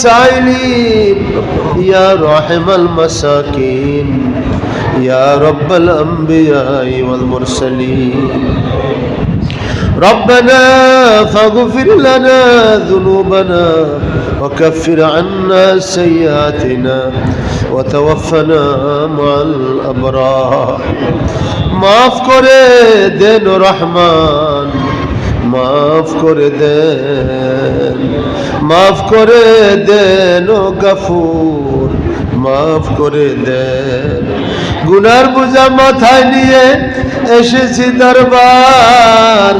السائلين يا راحم المساكين يا رب الأنبياء والمرسلين ربنا فاغفر لنا ذنوبنا وكفر عنا سيئاتنا وتوفنا مع الأبرار মাফ করে দেন ও রহমান মাফ করে দেন মাফ করে দেন ও গাফুর, মাফ করে দেন। গুনার বোঝা মাথায় নিয়ে এসেছি দরবার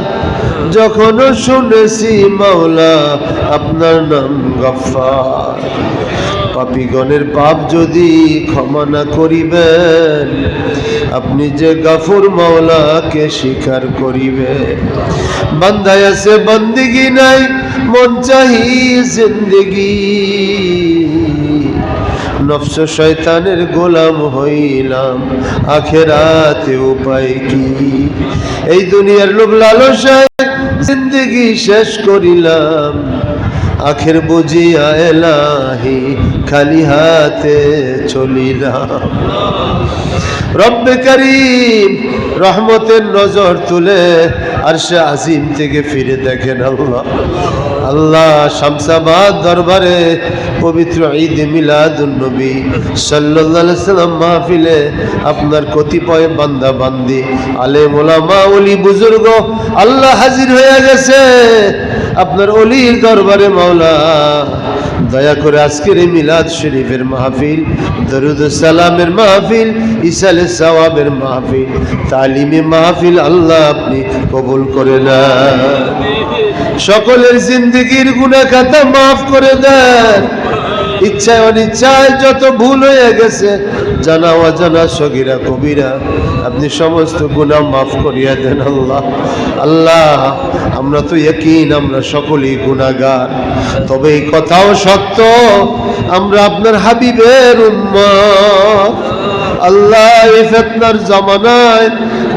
যখন শুনেছি মাওলা আপনার নাম গফার পাপিগণের পাপ যদি ক্ষমা না করিবেন আপনি যে গাফুর মাওলাকে স্বীকার করিবে, বান্দায় আছে বন্দিগি নাই, মন চাহি জিন্দিগি। নফস শয়তানের গোলাম হইলাম, আখেরাতে উপায় কি? এই দুনিয়ার লোভ লালসায় জিন্দগি শেষ করিলাম, আখের বুঝিয়া এলাহি, খালি হাতে চলিলাম। রব্বে করিম, রহমতের নজর তুলে আর সে আজিম থেকে ফিরে দেখেন আল্লাহ। আল্লাহ শামসাবাদ দরবারে পবিত্র ঈদ মিলাদুন নবী সাল্লাল্লাহু সাল্লাম মাহফিলে আপনার কতিপয় বান্দা, বান্দি আলে মোলামা ওলি, বুজুর্গ আল্লাহ হাজির হয়ে গেছে। আপনার অলির দরবারে মাওলা দয়া করে আজকের এই মিলাদ শরীফের মাহফিল, দরুদ সালামের মাহফিল ইসালে সওয়াবের মাহফিল, তালিমে মাহফিল আল্লাহ আপনি কবুল করে না সকলের জিন্দগির গুণা খাতা মাফ করে দেন। ইচ্ছায় অনিচ্ছায় যত ভুল হয়ে গেছে, জানা অজানা সগিরা কবিরা, আপনি সমস্ত গুণা মাফ করিয়া দেন আল্লাহ। আল্লাহ, আমরা তো একই আমরা সকলেই গুণাগার তবে এই কথাও সত্য, আমরা আপনার হাবিবের উম্মত। আল্লাহ ফেতনার জামানায়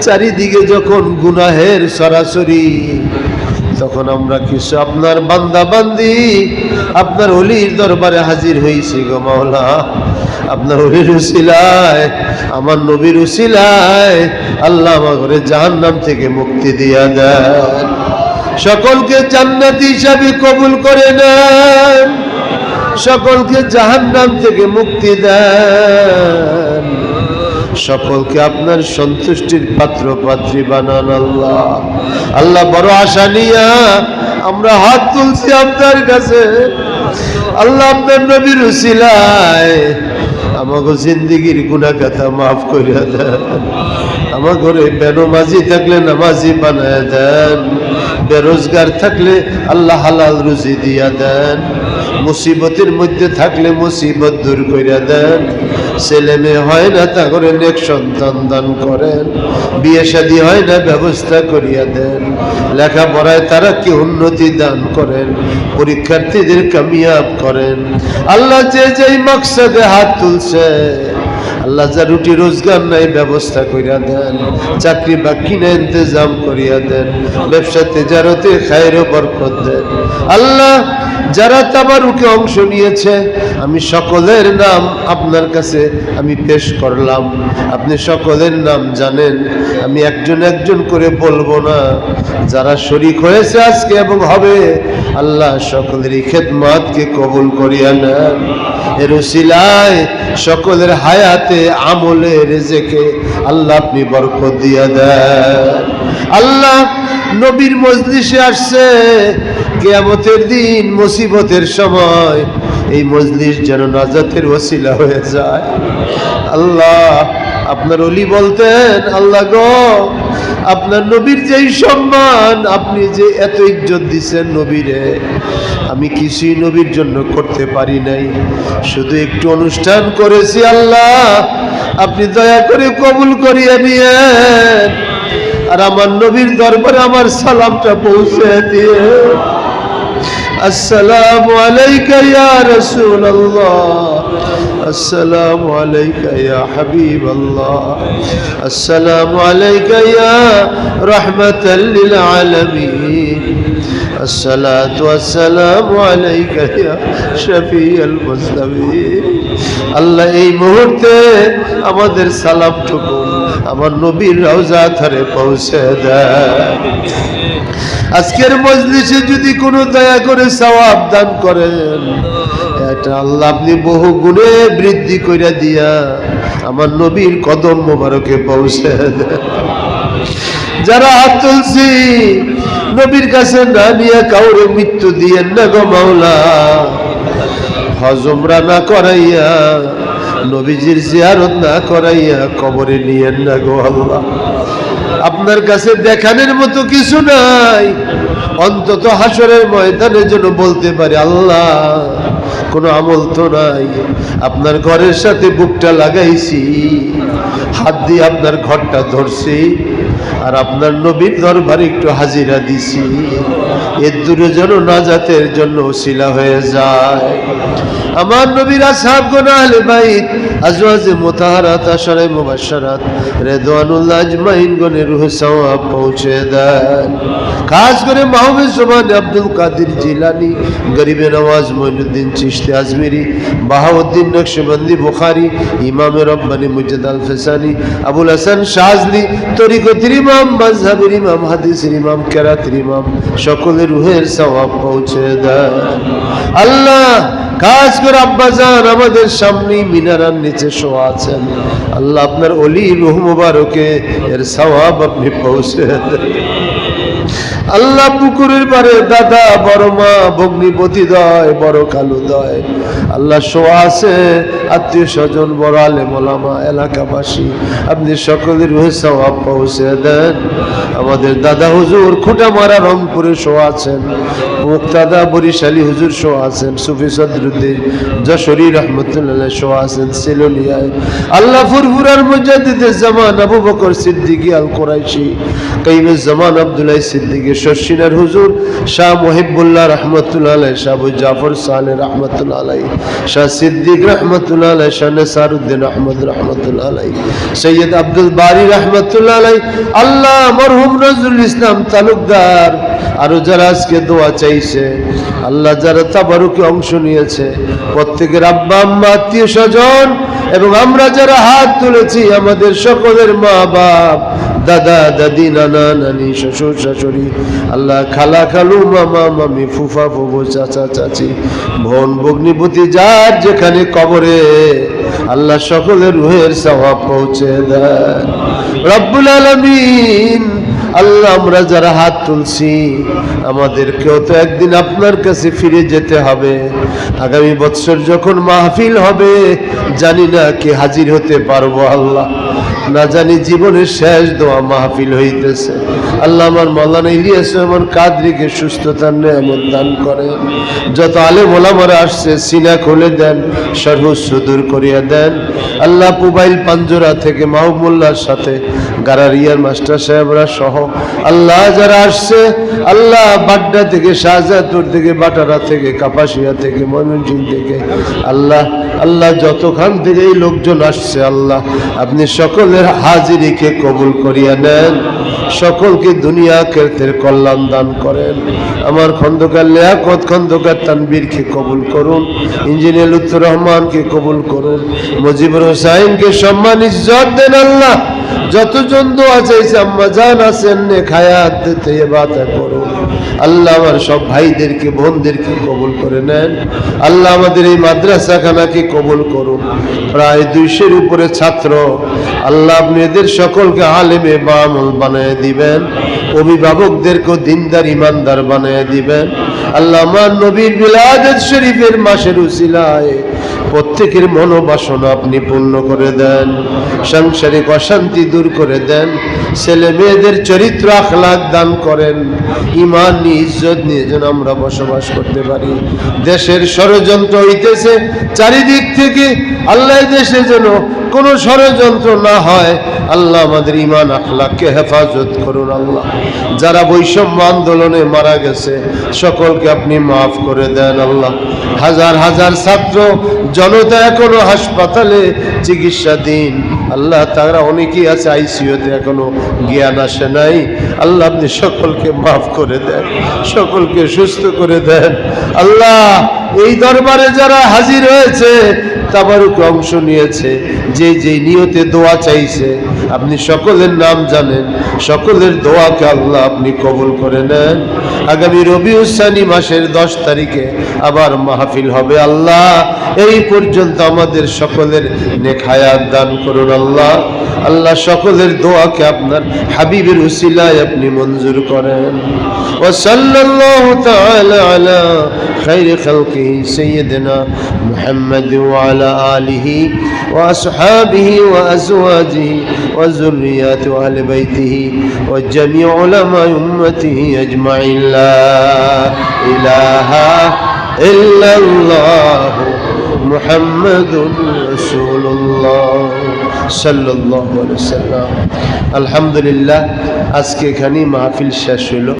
চারিদিকে যখন গুনাহের সরাসরি তখন আমরা কিছু আপনার বান্দা বান্দি আপনার অলির দরবারে হাজির হয়েছি গো মাওলা। আপনার অলির উসিলায়, আমার নবীর উসিলায় আল্লাহ আমার ঘরে জাহান্নাম থেকে মুক্তি দিয়া দেন। সকলকে জান্নাতি হিসাবে কবুল করে নেন। সকলকে জাহান্নাম থেকে মুক্তি দেন। সকলকে আপনার সন্তুষ্টির পাত্র, পাত্রী বানান আল্লাহ। আল্লাহ বড় আশা নিয়া আমরা হাত তুলছি আপনার কাছে। আল্লাহ আপনার নবীর উসিলায় আমাকে জিন্দিগির গুণা কথা মাফ করিয়া দেন। আমার ঘরে বেনমাজি থাকলে নামাজি বানায় দেন। বেরোজগার থাকলে আল্লাহ হালাল রুজি দিয়া দেন। মুসিবতের মধ্যে থাকলে মুসিবত দূর করিয়া দেন। ছেলে মেয়ে হয় না তা করে নেক সন্তান দান করেন। বিয়ে শাদী হয় না, ব্যবস্থা করিয়া দেন। লেখাপড়ায় তারা কি উন্নতি দান করেন? পরীক্ষার্থীদের কামিয়াব করেন। আল্লাহ যে যেই মকসদে হাত তুলছে আল্লাহ যা রুটি রোজগার নাই, ব্যবস্থা করিয়া দেন। চাকরি বাকি না, ইন্তজাম করিয়া দেন। ব্যবসা তেজারতে খায়েরও বরকত দেন। আল্লাহ, যারা তাবারুকে অংশ নিয়েছে, আমি সকলের নাম আপনার কাছে আমি পেশ করলাম। আপনি সকলের নাম জানেন, আমি একজন একজন করে বলব না। যারা শরিক হয়েছে আজকে এবং হবে, আল্লাহ সকলেরই খেদমাতকে কবুল করিয়া নেন। এর উসিলায় সকলের হায়াতে আমলে রেজেকে। আল্লাহ আপনি বরকত দিয়া দেন। আল্লাহ নবীর মজলিসে আসছে। কেয়ামতের দিন মুসিবতের সময় এই মজলিস যেন নাজাতের ওসিলা হয়ে যায়। আল্লাহ আপনার অলি বলতেন, আল্লাহ গো আপনার নবীর যেই সম্মান, আপনি যে এত ইজ্জত দিচ্ছেন নবীরে, আমি কিছুই নবীর জন্য করতে পারি নাই। শুধু একটু অনুষ্ঠান করেছি আল্লাহ, আপনি দয়া করে কবুল করিয়ে নিয়েন। আর আমার নবীর দরবারে আমার সালামটা পৌঁছে দিয়ে, আসসালামু আলাইকুম ইয়া রাসূলুল্লাহ। السلام عليك يا حبيب الله السلام عليك يا رحمة للعالمين الصلاة والسلام عليك يا شفيع المسلمين আল্লাহ এই মুহূর্তে আমাদের সালামটুকু আমার নবীর রওজা ধরে পৌঁছে দেয় আজকের মজলিসে যদি কোনো দয়া করে সওয়াব দান করেন এটা আল্লাহ আপনি বহু গুণে বৃদ্ধি করে দিয়া আমার নবীর কদম মোবারকে পৌঁছে যারা হাত তুলছি, নবীর কাছে না নিয়ে কাউরে মৃত্যু দিয়েন না গো মাওলা। হজমরা না করাইয়া, নবীজির জিয়ারত না করাইয়া কবরে নিয়েন না গো আল্লাহ। আপনার কাছে দেখানোর মতো কিছু নাই। অন্তত হাসরের ময়দানের জন্য বলতে পারে, আল্লাহ কোনো আমল তো নাই। আপনার ঘরের সাথে বুকটা লাগাইছি, হাত দিয়ে আপনার ঘরটা ধরছি, আর আপনার নবীর দরবারে একটু হাজিরা দিছি। এর দূরে যেন নাজাতের জন্য শিলা হয়ে যায়। আমার নবীর আসাব গোনা আহলে বাইত, আজওয়াজে মুতাহারাত আশারায়ে মুবাশশারাত, রিদওয়ানুল্লাহ আজমাইন গনে রূহ সওয়াব পৌঁছে দেন। খাস করে মাহমুদ জমান আব্দুল কাদের জিলানি, গরিবে নওয়াজ মঈনুদ্দিন চিশতি আজমিরি, বাহাউদ্দিন নকশবন্দি বুখারী, ইমামে রব্বানি মুজাদ আল ফেসানি, আবুল হাসান শাহজলি, তরিকতের ইমাম, মাযহাবের ইমাম, হাদিসের ইমাম, কেরাতের ইমাম সকলের রুহের স্বভাব পৌঁছে দেয় আল্লাহ কাজ করে আব্বাজান আমাদের সামনেই মিনারার নিচে শোয়া আছেন। আল্লাহ আপনার অলি রুহ মুবারকে এর স্বভাব আপনি পৌঁছে দেন। আল্লাহ পুকুরের পারে দাদা, বড় মা, ভগ্নিপতি দয়, বড় কালু দয়। আল্লাহ শোয়া আছে, আত্মীয় স্বজন, বড় আলে মোলামা এলাকাবাসী। আপনি সকলের সওয়াব পৌঁছে দেন। আমাদের দাদা হুজুর খুঁটা মারা রংপুরে শো আছেন। মুক্তাদা বরিশালী হুজুর শোয়া আছেন, সুফি সদরুদ্দিন, যশোরী রহমতুল্লাহ শোয়া আছেন সেলোনিয়ায় আল্লাহ ফুরফুরার মুজাদ্দিদের জামান আবু বকর সিদ্দিকী আল কোরাইশি কাইমুজ জামান আব্দুল্লাহ সিদ্দিকী শশিনার হুজুর শাহ মহিবুল্লাহ রহমতুল্লাহ আলাই শাহ জাফর সালে রহমতুল্লাহ শাহ সিদ্দিক রহমতুল্লাহ শাহ নেসারুদ্দিন আহমদ রহমতুল্লাহ সৈয়দ আব্দুল বারি রহমতুল্লাহ আল্লাহ মরহুম নজরুল ইসলাম তালুকদার আরও যারা আজকে দোয়া চাইছে, আল্লাহ যারা তাবারুকে অংশ নিয়েছে, প্রত্যেকের আব্বা, আম্মা, আত্মীয় স্বজন এবং আমরা যারা হাত তুলেছি, আমাদের সকলের মা বাপ দাদা, দাদি, নানা, নানি, শ্বশুর, শাশুড়ি, আল্লাহ খালা, খালু, মামা, মামি, ফুফা, ফুফু, চাচা, চাচি, বোন ভগ্নিপতি যার যেখানে কবরে, আল্লাহ সকলের রুহের সওয়াব পৌঁছে দেন। রব্বুল আলামিন আল্লাহ, আমরা যারা হাত তুলছি, আমাদেরকেও তো একদিন আপনার কাছে ফিরে যেতে হবে। আগামী বছর যখন মাহফিল হবে, জানি না কি হাজির হতে পারব, আল্লাহ। না জানি জীবনের শেষ দোয়া মাহফিল হইতেছে। আল্লাহ আমার মৌলানা ইলিয়াস আমার কাদরিকে সুস্থতার নেয়ামত দান করেন যত আলে মোলামারা আসছে, সিনা খুলে দেন, সর্বস্ব দূর করিয়া দেন। আল্লাহ পুবাইল পাঞ্জরা থেকে মাহমুল্লার সাথে গারারিয়ার মাস্টার সাহেবরা সহ আল্লাহ যারা আসছে, আল্লাহ বাড্ডা থেকে, শাহজাদপুর থেকে, বাটারা থেকে, কাপাসিয়া থেকে ময়মনসিং থেকে, আল্লাহ আল্লাহ যতখান থেকে এই লোকজন আসছে, আল্লাহ আপনি সকলের হাজিরিকে কবুল করিয়া নেন। সকলকে দুনিয়া কেরতের কল্যাণ দান করেন। আমার খন্দকার লিয়াকত, খন্দকার তানবীরকে কবুল করুন। ইঞ্জিনিয়ার লুৎফুর রহমানকে কবুল করুন। মুজিবুর হোসাইনকে সম্মান, ইজ্জত দেন আল্লাহ। যতজন দোয়া চাইছে, আম্মা জান আছেন নে খায়াত দিতে বাতা করুন। আল্লাহ আমার সব ভাইদেরকে, বোনদেরকে কবুল করে নেন। আল্লাহ আমাদের এই মাদ্রাসাখানাকে কবুল করুন। প্রায় দুইশের উপরে ছাত্র। আল্লাহ আপনি এদের সকলকে আলেমে বামল বানিয়ে দিবেন। অভিভাবকদেরকে দিনদার, ইমানদার বানিয়ে দিবেন। আল্লাহ আমার নবীর বিলাদত শরীফের মাসের উসিলায় প্রত্যেকের মনোবাসনা আপনি পূর্ণ করে দেন। সাংসারিক অশান্তি দূর করে দেন। ছেলে মেয়েদের চরিত্র আখলাক দান করেন। ইমান ইজ্জত নিয়ে যেন আমরা বসবাস করতে পারি। দেশের ষড়যন্ত্র হইতেছে চারিদিক থেকে। আল্লাহ দেশে যেন কোনো ষড়যন্ত্র না হয়, আল্লাহ আমাদের ইমান আখলাককে হেফাজত করুন, আল্লাহ। যারা বৈষম্য আন্দোলনে মারা গেছে, সকলকে আপনি মাফ করে দেন, আল্লাহ। হাজার হাজার ছাত্র জনতা এখনও হাসপাতালে চিকিৎসাধীন। আল্লাহ, তারা অনেকেই আছে আইসিইউতে এখনও জ্ঞান আসে নাই। আল্লাহ, আপনি সকলকে মাফ করে দেন, সকলকে সুস্থ করে দেন। আল্লাহ এই দরবারে যারা হাজির হয়েছে তাবারুক অংশ নিয়েছে। যে যে নিয়তে দোয়া চাইছে। আপনি সকলের নাম জানেন সকলের দোয়াকে আল্লাহ আপনি কবুল করে নেন আগামী রবি উসানি মাসের দশ তারিখে আবার মাহফিল হবে আল্লাহ এই পর্যন্ত আমাদের সকলের নেখায়াত দান করুন আল্লাহ আল্লাহ সকলের দোয়াকে আপনার হাবিবের উসিলায় আপনি মঞ্জুর করেন ও সাল্লাল্লাহু তাআলা আলা خير خلقه سيدنا محمد وعلى آله وأصحابه وأزواجه وذرياته وأهل بيته وجميع علماء أمته أجمعين لا إله إلا الله محمد رسول الله صلى الله عليه وسلم الحمد لله আজকে এখানে মাহফিল শেষ হলো